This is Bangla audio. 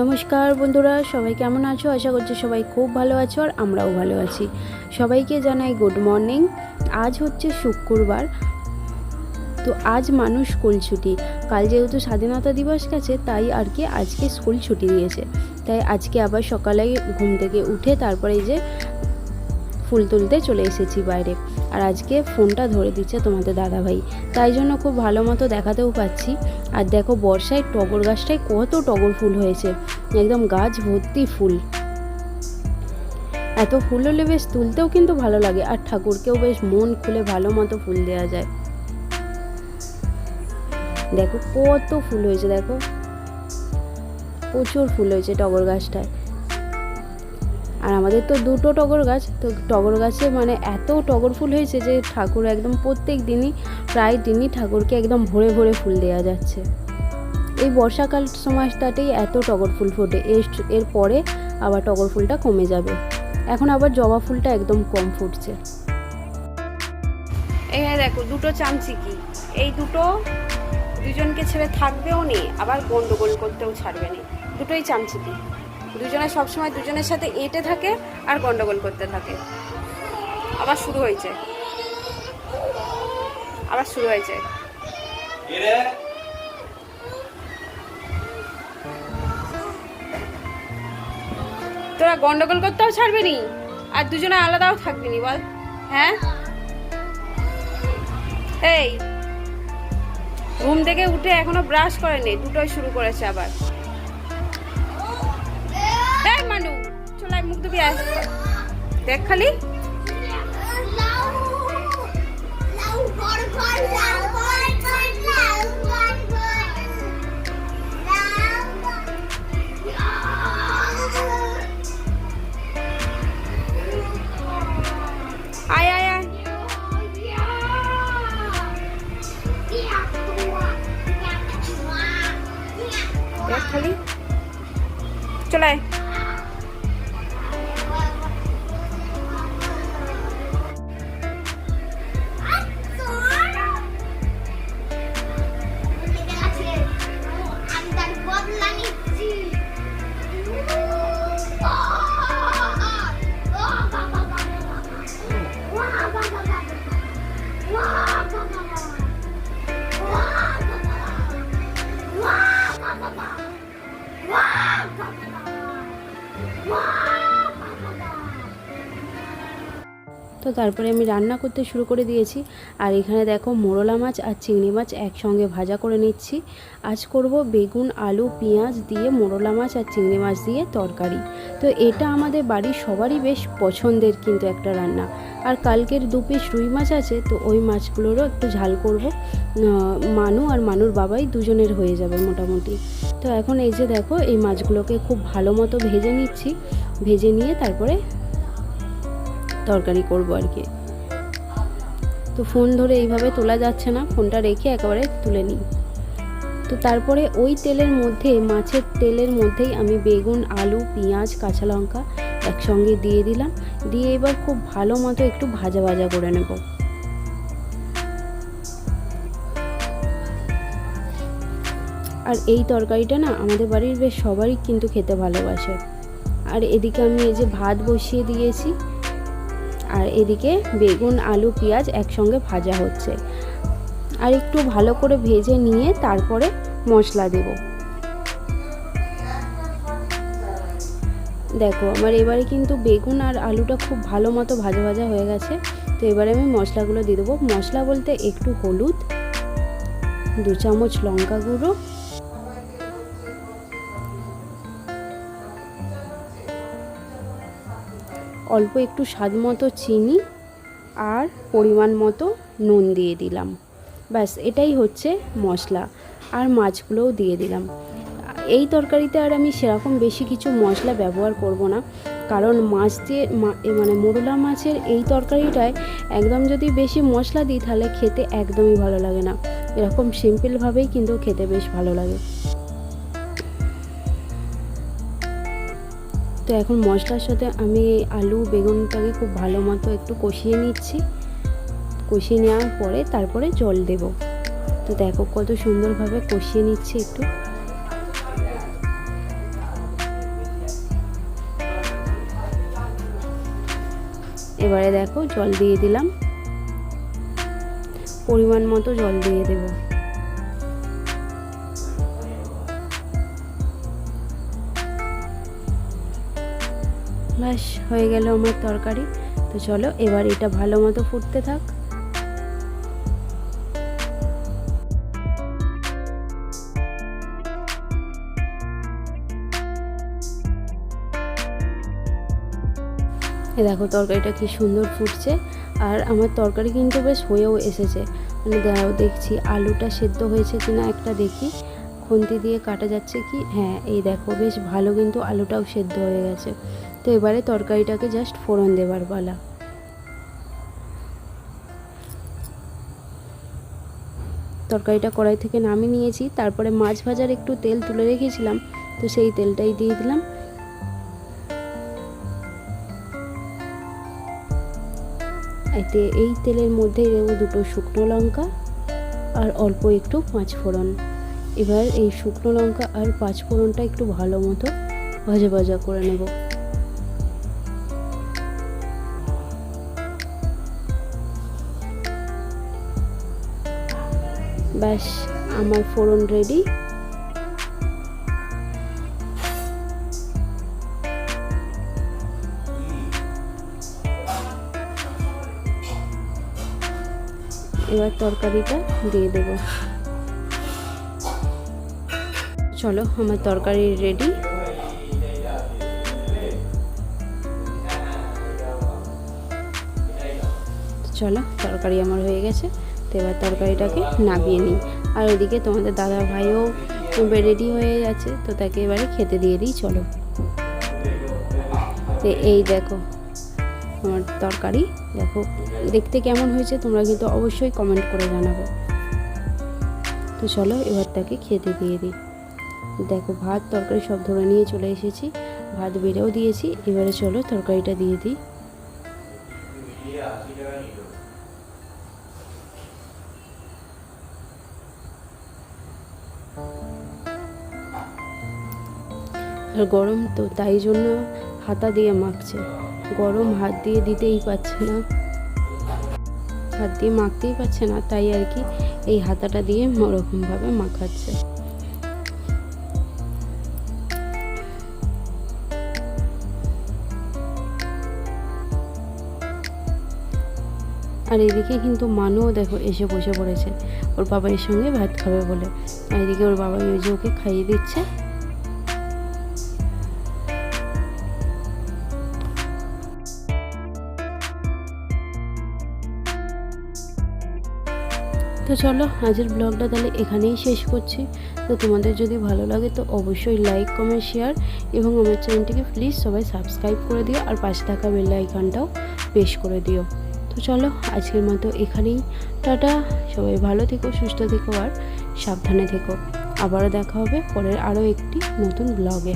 নমস্কার বন্ধুরা, সবাই কেমন আছো? আশা করছি সবাই খুব ভালো আছো আর আমরাও ভালো আছি। সবাইকে জানাই গুড মর্নিং আজ হচ্ছে শুক্রবার। তো আজ মানুষ স্কুল ছুটি। কাল যেহেতু স্বাধীনতা দিবস গেছে, তাই আর কি আজকে স্কুল ছুটি দিয়েছে। তাই আজকে আবার সকালে ঘুম থেকে উঠে তারপরে যে ফুল তুলতে চলে এসেছি বাইরে। আর আজকে ফোনটা ধরে দিচ্ছে তোমাদের দাদাভাই। তাই জন্য খুব ভালো মতো দেখাতেও পাচ্ছি। আর দেখো বর্ষায় টগর গাছটায় কত টগর ফুল হয়েছে। একদম গাছ ভর্তি ফুল। এত ফুল হলে বেশ তুলতেও কিন্তু ভালো লাগে। আর ঠাকুরকেও বেশ মন খুলে ভালো মতো ফুল দেওয়া যায়। দেখো কত ফুল হয়েছে, দেখো। প্রচুর ফুল হয়েছে টগর গাছটায়। আর আমাদের তো দুটো টগর গাছ, তো টগর গাছে মানে এত টগর ফুল হয়েছে যে ঠাকুর একদম প্রত্যেক দিনই, প্রায় দিনই ঠাকুরকে একদম ভরে ভরে ফুল দেওয়া যাচ্ছে। এই বর্ষাকাল সময়টাতেই এত টগর ফুল ফোটে, এর এর পরে আবার টগর ফুলটা কমে যাবে। এখন আবার জবা ফুলটা একদম কম ফুটছে। এই দেখো, দুটো চামচিকি। এই দুটো দুজনকে ছেড়ে থাকবেও নেই আবার গন্ডগোল করতেও ছাড়বে না। দুটোই চামচিকি। দুজনে সবসময় দুজনের সাথে এঁটে থাকে আর গন্ডগোল করতে থাকে। আবার শুরু হয়েছে। আবার শুরু হয়েছে। তোরা গন্ডগোল করতেও ছাড়বে নি আর দুজনে আলাদাও থাকবি নি বল। হ্যাঁ? এই, ঘুম থেকে উঠে এখনও ব্রাশ করেনি, দুটোই শুরু করেছে আবার। মানু চলাই মুখ ধুবি আয় দেখ খালি আয় আয় আয় দেখ খালি চলাই তো তারপরে আমি রান্না করতে শুরু করে দিয়েছি। আর এখানে দেখো মোরলা মাছ আর চিংড়ি মাছ একসঙ্গে ভাজা করে নিচ্ছি। আজ করব বেগুন, আলু, পেঁয়াজ দিয়ে মোরলা মাছ আর চিংড়ি মাছ দিয়ে তরকারি। তো এটা আমাদের বাড়ির সবারই বেশ পছন্দের কিন্তু একটা রান্না। আর কালকের দু পিস রুই মাছ আছে, তো ওই মাছগুলোরও একটু ঝাল করব। মানু আর মানুর বাবাই দুজনের হয়ে যাবে মোটামুটি। তো এখন এই যে দেখো, এই মাছগুলোকে খুব ভালো মতো ভেজে নিচ্ছি। ভেজে নিয়ে তারপরে তরকারি করব আর কি। তো ফোন ধরে এইভাবে তোলা যাচ্ছে না, ফোনটা রেখে একেবারে তুলে নিই। তো তারপরে ওই তেলের মধ্যে, মাছের তেলের মধ্যেই আমি বেগুন, আলু, পেঁয়াজ, কাঁচা লঙ্কা একসঙ্গে দিয়ে দিলাম। দিয়ে এবার খুব ভালো মতো একটু ভাজা ভাজা করে নেব। আর এই তরকারিটা না আমাদের বাড়ির বেশ সবারই কিন্তু খেতে ভালোবাসে। আর এদিকে আমি এই যে ভাত বসিয়ে দিয়েছি আর এদিকে বেগুন, আলু, পেঁয়াজ একসঙ্গে ভাজা হচ্ছে। আর একটু ভালো করে ভেজে নিয়ে তারপরে মশলা দেব। দেখো, আমার এবারে কিন্তু বেগুন আর আলুটা খুব ভালো মতো ভাজা ভাজা হয়ে গেছে। তো এবারে আমি মশলাগুলো দিয়ে দেবো। মশলা বলতে একটু হলুদ, দু চামচ লঙ্কা গুঁড়ো অল্প একটু স্বাদ মতো চিনি আর পরিমাণ মতো নুন দিয়ে দিলাম। ব্যাস, এটাই হচ্ছে মশলা। আর মাছগুলোও দিয়ে দিলাম। এই তরকারিতে আর আমি সেরকম বেশি কিছু মশলা ব্যবহার করব না। কারণ মাছ দিয়ে মানে মোরলা মাছের এই তরকারিটায় একদম যদি বেশি মশলা দিই, তাহলে খেতে একদমই ভালো লাগে না। এরকম সিম্পলভাবেই কিন্তু খেতে বেশ ভালো লাগে। তো এখন মশলার সাথে আমি আলু, বেগুনটাকে খুব ভালো মতো একটু কষিয়ে নিচ্ছি। কষিয়ে নেওয়ার পরে তারপরে জল দেব। তো দেখো কত সুন্দরভাবে কষিয়ে নিচ্ছি একটু। এবারে দেখো জল দিয়ে দিলাম। পরিমাণ মতো জল দিয়ে দেবো। ব্যাস হয়ে গেল আমার তরকারি। তো চলো, এবার এটা ভালো মতো ফুটতে থাক। দেখো, তরকারিটা কি সুন্দর ফুটছে। আর আমার তরকারি কিন্তু বেশ হয়েও এসেছে। মানে দাঁড়াও দেখছি আলুটা সেদ্ধ হয়েছে কিনা একটা দেখি। খুন্তি দিয়ে কাটা যাচ্ছে কি? হ্যাঁ এই দেখো, বেশ ভালো কিন্তু আলুটাও সেদ্ধ হয়ে গেছে। তো এবারে তরকারিটাকে জাস্ট ফোড়ন দেবার পালা। তরকারিটা কড়াই থেকে নামিয়ে নিয়েছি, তারপরে মাছ ভাজার একটু তেল তুলে রেখেছিলাম, তো সেই তেলটাই দিয়ে দিলাম। এতে এই তেলের মধ্যেই দেবো দুটো শুকনো লঙ্কা আর অল্প একটু পাঁচ ফোড়ন। এবার এই শুকনো লঙ্কা আর পাঁচ ফোড়নটা একটু ভালো মতো ভাজা ভাজা করে নেব। ব্যাস, আমার ফোড়ন রেডি এবার তরকারিটা দিয়ে দেব। চলো, আমার তরকারি রেডি চলো, তরকারি আমার হয়ে গেছে। তো এবার তরকারিটাকে নামিয়ে নিই। আর ওইদিকে তোমাদের দাদা ভাইও রেডি হয়ে যাচ্ছে তো তাকে এবারে খেতে দিয়ে দিই, চলো। তো এই দেখো, আমার তরকারি। দেখো, দেখতে কেমন হয়েছে তোমরা কিন্তু অবশ্যই কমেন্ট করে জানাব। তো চলো, এবার তাকে খেতে দিয়ে দিই। দেখো, ভাত, তরকারি সব ধরে নিয়ে চলে এসেছি। ভাত বেড়েও দিয়েছি, এবারে চলো তরকারিটা দিয়ে দিই। আর গরম তো, তাই জন্য হাতা দিয়ে মাখছে। গরম হাত দিয়ে দিতেই পারছে না। হাত দিয়ে মাখতেই পারছে না, তাই আর কি এই হাতাটা দিয়ে ওরকমভাবে মাখাচ্ছে। আর এদিকে কিন্তু মানুও দেখো এসে বসে পড়েছে। ওর বাবার সঙ্গে ভাত খাবে বলে। আর এদিকে ওর বাবা ওই যে ওকে খাইয়ে দিচ্ছে। তো চলো, আজের ব্লগটা তাহলে এখানেই শেষ করছি। তো তোমাদের যদি ভালো লাগে তো অবশ্যই লাইক কমেন্ট শেয়ার এবং আমার চ্যানেলটিকে প্লিজ সবাই সাবস্ক্রাইব করে দিও আর পাশে থাকা বেল আইকনটাও প্রেস করে দিও। তো চলো, আজকের মতো এখানেই। টাটা, সবাই ভালো থেকো, সুস্থ থেকো আর সাবধানে থেকো। আবারও দেখা হবে পরের আরও একটি নতুন ব্লগে